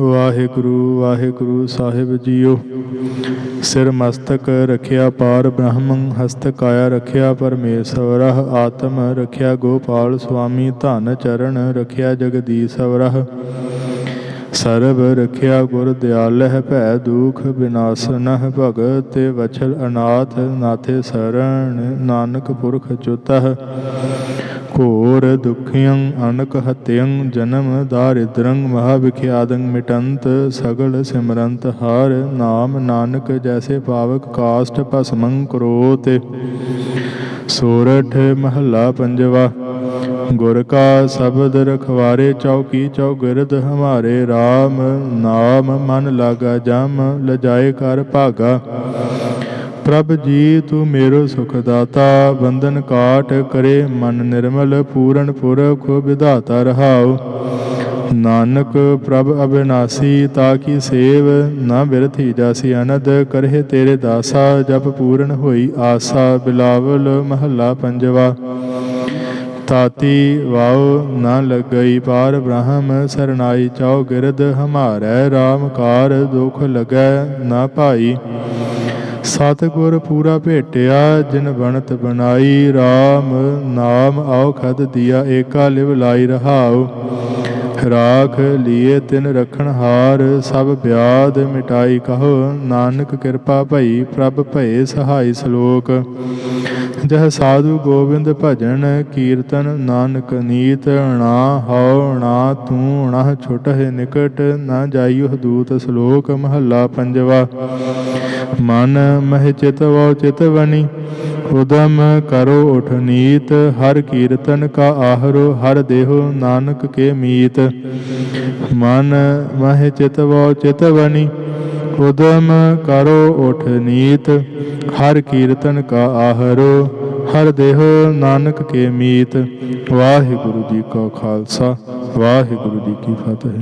ਵਾਹਿਗੁਰੂ ਵਾਹਿਗੁਰੂ ਸਾਹਿਬ JIO. ਸਿਰ ਮਸਤਕ ਰਖਿਆ ਪਾਰ ਬ੍ਰਹਮ ਹਸਤ ਕਾਇਆ ਰਖਿਆ ਪਰਮੇਸ਼ਵਰਹ ਆਤਮ ਰਖਿਆ ਗੋਪਾਲ ਸੁਆਮੀ, ਧਨ ਚਰਨ ਰਖਿਆ ਜਗਦੀਸ਼ਵਰਹ ਸਰਬ ਰਖਿਆ ਗੁਰ ਦਿਆਲਹਿ, ਭੈ ਦੁਖ ਬਿਨਾਸਨਹਿ ਭਗਤ ਤੇ ਵਛਲ ਅਨਾਥ, ਨਾਥੇ ਸਰਣ ਨਾਨਕ ਪੁਰਖ ਚੁਤਹ। ਘੋਰ ਦੁਖਿਯੰ ਅਨਕ ਹਤਿਯੰ, ਜਨਮ ਦਾਰਿਦ੍ਰੰ ਮਹਾ ਵਿਖਿਆਦੰ ਮਿਟੰਤ, ਸਗਲ ਸਿਮਰੰਤ, ਹਰ ਨਾਮ ਨਾਨਕ, ਜੈਸੇ ਪਾਵਕ ਕਾਸ਼ਟ ਭਸਮੰ ਕਰੋਤ। ਸੋਰਠ ਮਹੱਲਾ ਪੰਜਵਾ, ਗੁਰ ਕਾ ਸ਼ਬਦ ਰਖਵਾਰੇ, ਚੌਕੀ ਚੌਗਿਰਦ ਹਮਾਰੇ RAM ਨਾਮ ਮਨ ਲਾਗਾ ਜਮ, ਲਜਾਏ ਕਰ ਭਾਗਾ। ਪ੍ਰਭ ਜੀ, ਤੂੰ ਮੇਰੋ ਸੁਖ ਦਾਤਾ ਬੰਧਨ ਕਾਟ ਕਰੇ ਮਨ ਨਿਰਮਲ, ਪੂਰਨ ਪੁਰਖ, ਵਿਧਾਤਾ ਰਹਾਉ। ਨਾਨਕ, ਪ੍ਰਭ ਅਬਿਨਾਸੀ, ਤਾ ਕੀ ਸੇਵ, ਨਾ ਬਿਰਥੀ ਜਾਸੀ ਅਨੰਦ, ਕਰਹਿ ਤੇਰੇ ਦਾਸਾ, ਜਪ ਪੂਰਨ ਹੋਈ ਆਸਾ, ਬਿਲਾਵਲ ਮਹੱਲਾ ਪੰਜਵਾ। ਤਾਤੀ ਵਾਉ ਨਾ ਲੱਗਈ ਪਾਰ ਬ੍ਰਹਮ, ਸਰਨਾਈ ਚਉ ਗਿਰਦ, ਹਮਾਰੈ RAM ਕਾਰ, ਦੁਖ ਲਗੈ ਨਾ ਭਾਈ। ਸਤਿਗੁਰ ਪੂਰਾ ਭੇਟਿਆ, ਜਿਨ ਬਣਤ ਬਣਾਈ RAM ਨਾਮ ਔਖਦ ਦਿਆ, ਏਕਾ ਲਿਵ ਲਾਈ ਰਹਾਉ। ਰਾਖ ਲੀਏ ਤਿਨ ਰਖਣ ਹਾਰ, ਸਭ ਬਿਆਦ ਮਿਟਾਈ ਕਹੋ। ਨਾਨਕ ਕਿਰਪਾ ਭਈ ਪ੍ਰਭ ਭਏ ਸਹਾਈ ਸ਼ਲੋਕ। ਜਹ ਸਾਧੂ ਗੋਬਿੰਦ ਭਜਨ ਕੀਰਤਨ ਨਾਨਕ ਨੀਤ ਨਾ ਹਉ ਨਾ ਤੂੰ ਨਾ ਛੁਟਹਿ ਨਿਕਟ ਨਾ ਜਾਈਓ ਦੂਤ ਸ਼ਲੋਕ ਮਹੱਲਾ ਪੰਜਵਾ। ਮਨ ਮਹਿ ਚਿਤ ਵਉ ਚਿਤਵਨੀ ਉਦਮ ਕਰੋ ਉਠ ਨੀਤ, ਹਰ ਕੀਰਤਨ ਕਾ ਆਹਰੋ ਹਰ ਦੇਹੋ ਨਾਨਕ ਕੇ ਮੀਤ। ਮਨ ਮਹਿ ਚਿਤ ਵਉ ਚਿਤ ਉਦਮ ਕਰੋ ਉਠ ਨੀਤ, ਹਰ ਕੀਰਤਨ ਕਾ ਆਹਰੋ, ਹਰ ਦੇਹੋ ਨਾਨਕ ਕੇ ਮੀਤ। ਵਾਹਿਗੁਰੂ ਜੀ ਕਾ ਖਾਲਸਾ, ਵਾਹਿਗੁਰੂ ਜੀ ਕੀ ਫਤਿਹ।